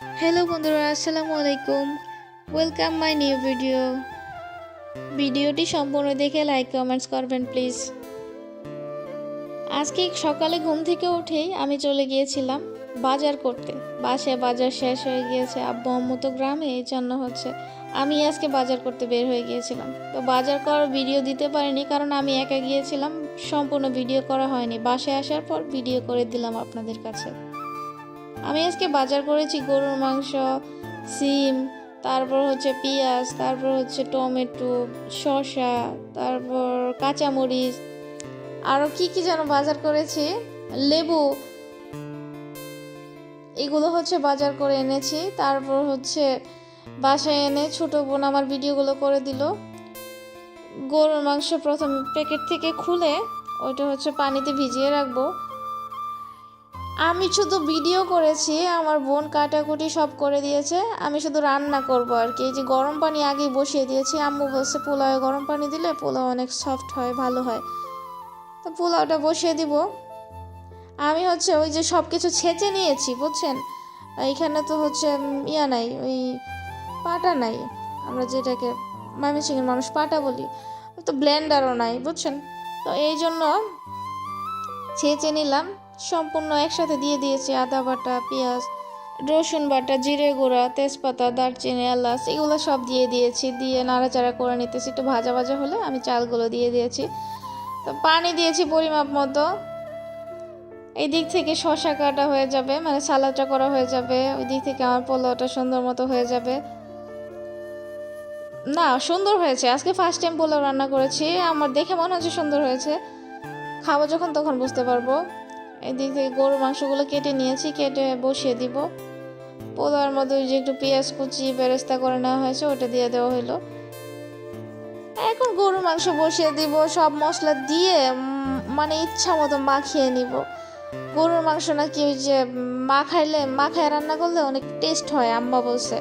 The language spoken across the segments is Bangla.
হ্যালো বন্ধুরা, আসসালামু আলাইকুম। ওয়েলকাম মাই নিউ ভিডিও ভিডিওটি সম্পূর্ণ দেখে লাইক কমেন্টস করবেন প্লিজ আজকে সকালে ঘুম থেকে উঠেই আমি চলে গিয়েছিলাম বাজার করতে। বাসায় বাজার শেষ হয়ে গিয়েছে, আব্বু আম্মু তো গ্রামে, এই জন্য হচ্ছে আমি আজকে বাজার করতে বের হয়ে গিয়েছিলাম। তো বাজার করার ভিডিও দিতে পারিনি, কারণ আমি একা গিয়েছিলাম, সম্পূর্ণ ভিডিও করা হয়নি। বাসায় আসার পর ভিডিও করে দিলাম আপনাদের কাছে। আমি আজকে বাজার করেছি গরুর মাংস, সিম, তারপর হচ্ছে পেঁয়াজ, তারপর হচ্ছে টমেটো, শসা, তারপর কাঁচামরিচ। আরও কি কি যেন বাজার করেছি? লেবু। এগুলো হচ্ছে বাজার করে এনেছি। তারপর হচ্ছে বাসায় এনে ছোটো বোন আমার ভিডিওগুলো করে দিল। গরুর মাংস প্রথম প্যাকেট থেকে খুলে ওইটা হচ্ছে পানিতে ভিজিয়ে রাখব। আমি শুধু ভিডিও করেছি, আমার বোন কাটাকুটি সব করে দিয়েছে, আমি শুধু রান্না করব আর কি। এই যে গরম পানি আগেই বসিয়ে দিয়েছি, আম্মু বলছে, পোলাও, গরম পানি দিলে পোলাও অনেক সফট হয়, ভালো হয়। তো পোলাওটা বসিয়ে দিব। আমি হচ্ছে ওই যে সব কিছু ছেঁচে নিয়েছি, বুঝছেন? এইখানে তো হচ্ছে ইয়া নাই, ওই পাটা নাই। আমরা যেটাকে ময়মনসিংহের মানুষ পাটা বলি, তো ব্লেন্ডারও নাই, বুঝছেন? তো এই জন্য ছেঁচে নিলাম। সম্পূর্ণ একসাথে দিয়ে দিয়েছি আদা বাটা, পেঁয়াজ, রসুন বাটা, জিরে গুঁড়া, তেজপাতা, দারচিনি, এলাচ, এগুলো সব দিয়ে দিয়েছি। দিয়ে নাড়াচাড়া করে নিতেছি। একটু ভাজা ভাজা হলে আমি চালগুলো দিয়ে দিয়েছি। তো পানি দিয়েছি পরিমাপ মতো। এই দিক থেকে শশা কাটা হয়ে যাবে মানে সালাদটা করা হয়ে যাবে। ওই দিক থেকে আমার পোলাওটা সুন্দর মতো হয়ে যাবে। না, সুন্দর হয়েছে। আজকে ফার্স্ট টাইম পোলাও রান্না করেছি। আমার দেখে মনে হচ্ছে সুন্দর হয়েছে। খাব যখন, তখন বুঝতে পারব। এদিক থেকে গরুর মাংসগুলো কেটে নিয়েছি, কেটে বসিয়ে দিব। পোলাওয়ার মধ্যে যে একটু পেঁয়াজ কুচি বেরেস্তা করে নেওয়া হয়েছে, ওটা দিয়ে দেওয়া হলো এখন গরুর মাংস বসিয়ে দিব, সব মশলা দিয়ে মানে ইচ্ছা মতো মাখিয়ে নিব। গরুর মাংস নাকি ওই যে মাখাইলে, মাখায় রান্না করলে অনেক টেস্ট হয়, আম্মা বলছে।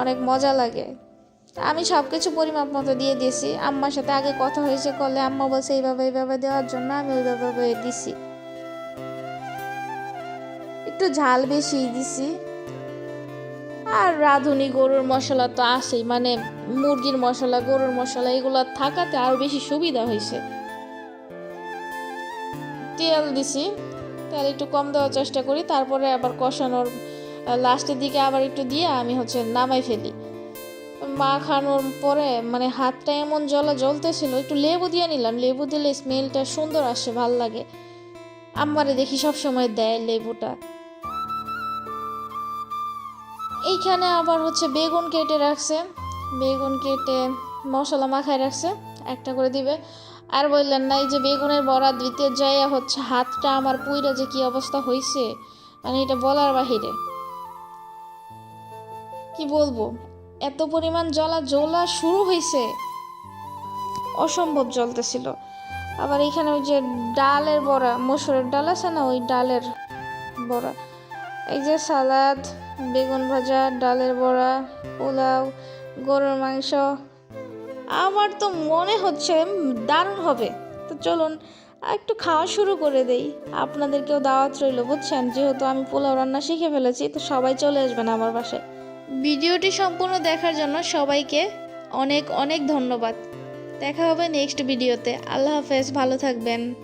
অনেক মজা লাগে। আমি সব কিছু পরিমাপ মতো দিয়ে দিয়েছি। আম্মার সাথে আগে কথা হয়েছে কলে আম্মা বলছে, এইভাবে এইভাবে দেওয়ার জন্য আমি ওইভাবে দিছি। একটু ঝাল বেশি দিছি। আর রাঁধুনি গরুর মশলা তো আছেই মানে মুরগির মশলা, গরুর মশলা এগুলো থাকাতে আরও বেশি সুবিধা হয়েছে। তেল দিছি, তেল একটু কম দেওয়ার চেষ্টা করি, তারপরে আবার কষানোর লাস্টের দিকে আবার একটু দিয়ে আমি হচ্ছে নামাই ফেলি। মাখানোর পরে মানে হাতটা এমন জলা জ্বলতেছিল, একটু লেবু দিয়ে নিলাম, লেবু দিলে স্মেলটা সুন্দর আসে, ভালো লাগে। আমারে দেখি সব সময় দেয় লেবুটা। এইখানে আবার হচ্ছে বেগুন কেটে রাখছে। বেগুন কেটে মশলা মাখায় রাখছে, একটা করে দিবে। আর বললেন না, এই যে বেগুনের বড়া দিতে যাইয়া হচ্ছে হাতটা আমার পুইরা যে কি অবস্থা হয়েছে মানে এটা বলার বাহিরে। কি বলব? এত পরিমাণ জ্বলা জ্বলা শুরু হয়েছে অসম্ভব জ্বলতেছিল। আবার এখানে ওই যে ডালের বড়া, মসুরের ডাল আছে না, ওই ডালের বড়া। এই যে সালাদ, বেগুন ভাজা, ডালের বড়া, পোলাও, গরুর মাংস। আমার তো মনে হচ্ছে দারুণ হবে। তো চলুন একটু খাওয়া শুরু করে দেই। আপনাদেরকেও দাওয়াত রইল, বুঝছেন? যেহেতু আমি পোলাও রান্না শিখে ফেলেছি, তো সবাই চলে আসবেন আমার বাসায়। ভিডিওটি সম্পূর্ণ দেখার জন্য সবাইকে অনেক অনেক ধন্যবাদ। দেখা হবে নেক্সট ভিডিওতে। আল্লাহ হাফেজ, ভালো থাকবেন।